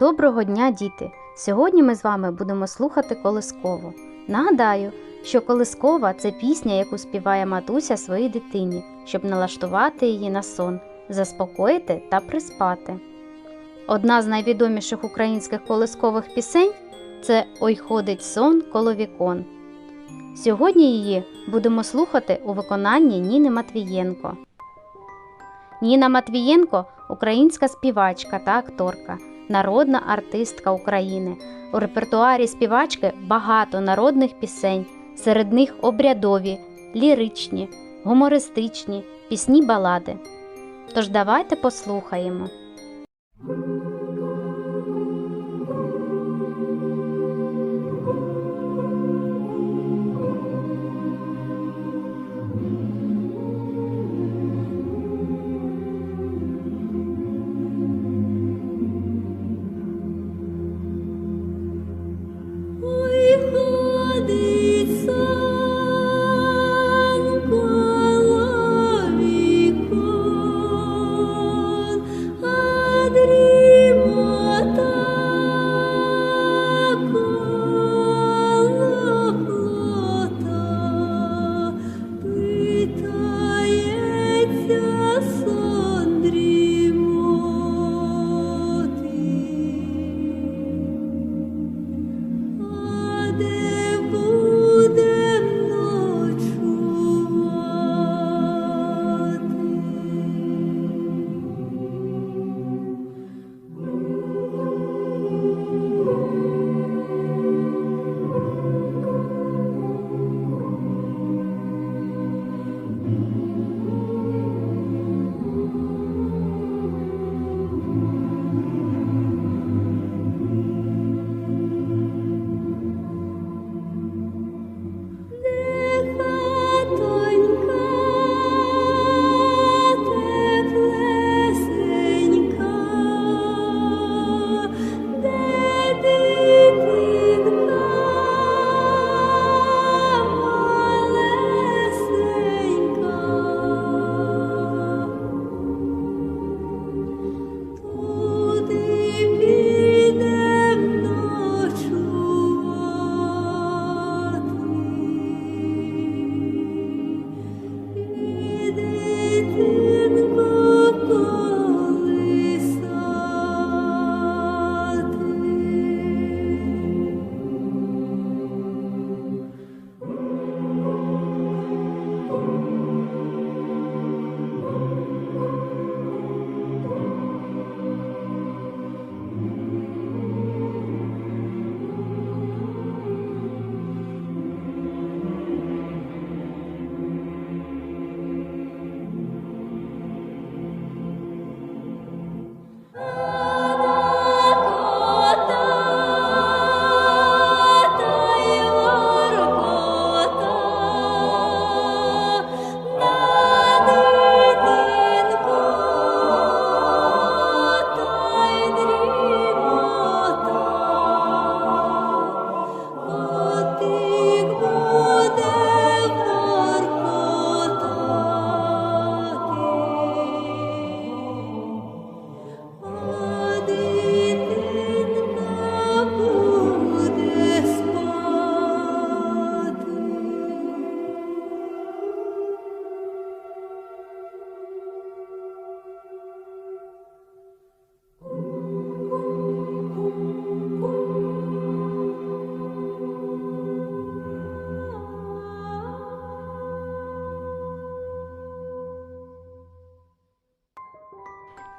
Доброго дня, діти! Сьогодні ми з вами будемо слухати колискову. Нагадаю, що колискова це пісня, яку співає матуся своїй дитині, щоб налаштувати її на сон, заспокоїти та приспати. Одна з найвідоміших українських колискових пісень це Ой ходить сон коло вікон. Сьогодні її будемо слухати у виконанні Ніни Матвієнко. Ніна Матвієнко українська співачка та акторка, народна артистка України. У репертуарі співачки багато народних пісень, серед них обрядові, ліричні, гумористичні, пісні балади. Тож давайте послухаємо.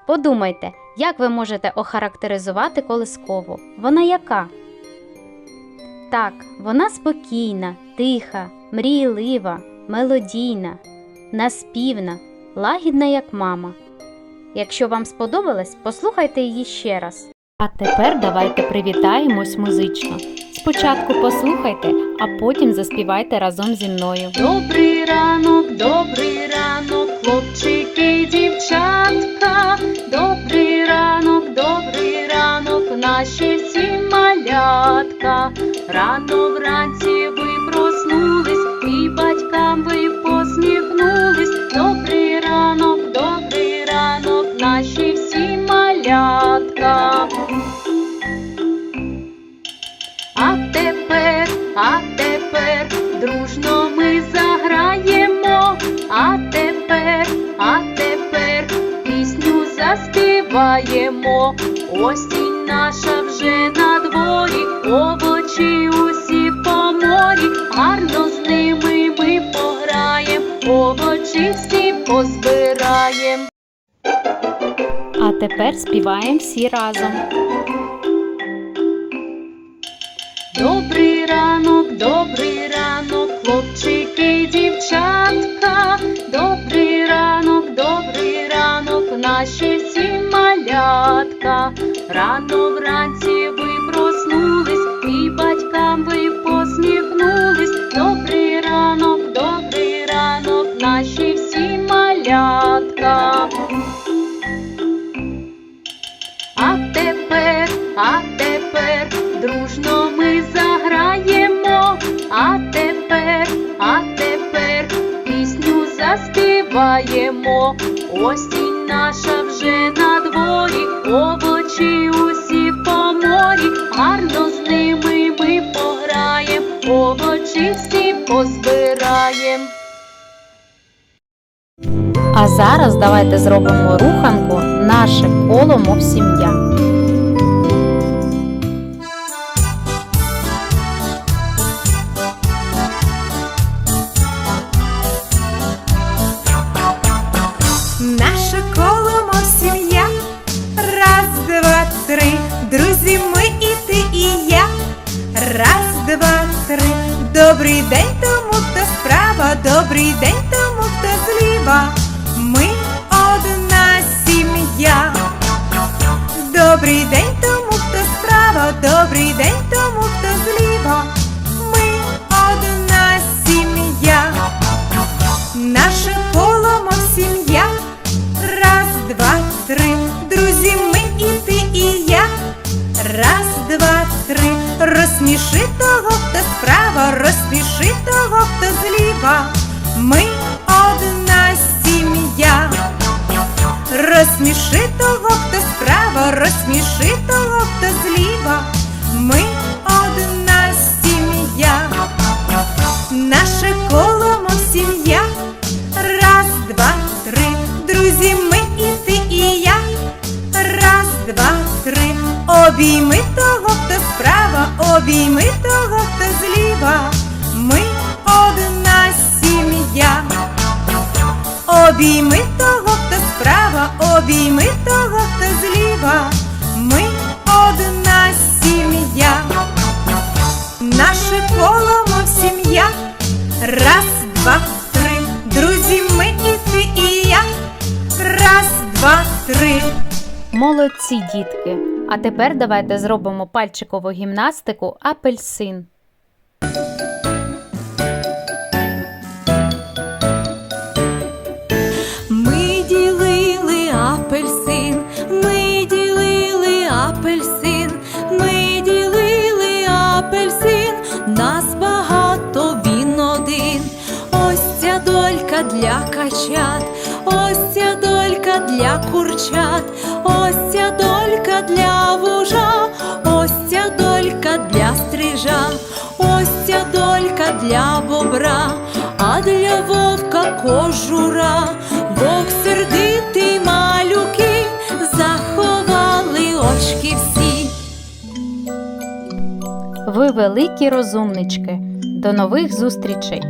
Подумайте, як ви можете охарактеризувати колискову? Вона яка? Так, вона спокійна, тиха, мрійлива, мелодійна, наспівна, лагідна, як мама. Якщо вам сподобалось, послухайте її ще раз. А тепер давайте привітаємось музично. Спочатку послухайте, а потім заспівайте разом зі мною. Добрий ранок, добрий ранок, хлопчики, хлопці, дівчатка, добрий ранок, добрий ранок, наші всі малятка. Рано вранці ви проснулись і батькам ви посміхнулись. Добрий ранок, добрий ранок, наші всі малятка. А те Осінь наша вже на дворі, овочі усі по морі, гарно з ними ми пограєм, овочі всі позбираєм. А тепер співаємо всі разом. Добрий ранок, добрий ранок, хлопчики, Рано вранці ви проснулись, і батькам ви посміхнулись. Добрий ранок, добрий ранок, наші всі малятка. А тепер, а тепер дружно ми заграємо, а тепер, а тепер пісню заспіваємо. Осінь наша зараз давайте зробимо руханку наше коло мов сім'я. Наше коло, сім'я, раз, два, три, друзі, ми і ти, і я. Раз, два, три. Добрий день тому, хто справа, добрий день тому, хто зліва. Одна сім'я. Добрий день тому, хто справа, добрий день тому, хто зліва. Ми одна сім'я. Наше коло, сім'я. Раз, два, три. Друзі, ми і ти, і я. Раз, два, три. Розсміши того, хто справа, розсміши того, хто зліва. Ми Розсміши того, хто справа, розсміши того, хто зліва. Ми одна сім'я. Наше коло, мов сім'я. Раз, два, три. Друзі, ми і ти, і я. Раз, два, три. Обійми того, хто справа, обійми того, хто зліва. Ми одна сім'я. Обійми справа, обійми того, хто зліва. Ми одна сім'я. Наше коло, мов сім'я. Раз, два, три. Друзі, ми і ти, і я. Раз, два, три. Молодці, дітки! А тепер давайте зробимо пальчикову гімнастику апельсин. Нас багато він один. Ось ця долька для качат, ось ця долька для курчат, ось ця долька для вужа, ось ця долька для стрижа, ось ця долька для бобра, а для вовка кожура, вовк сердитий Ви великі розумнички. До нових зустрічей!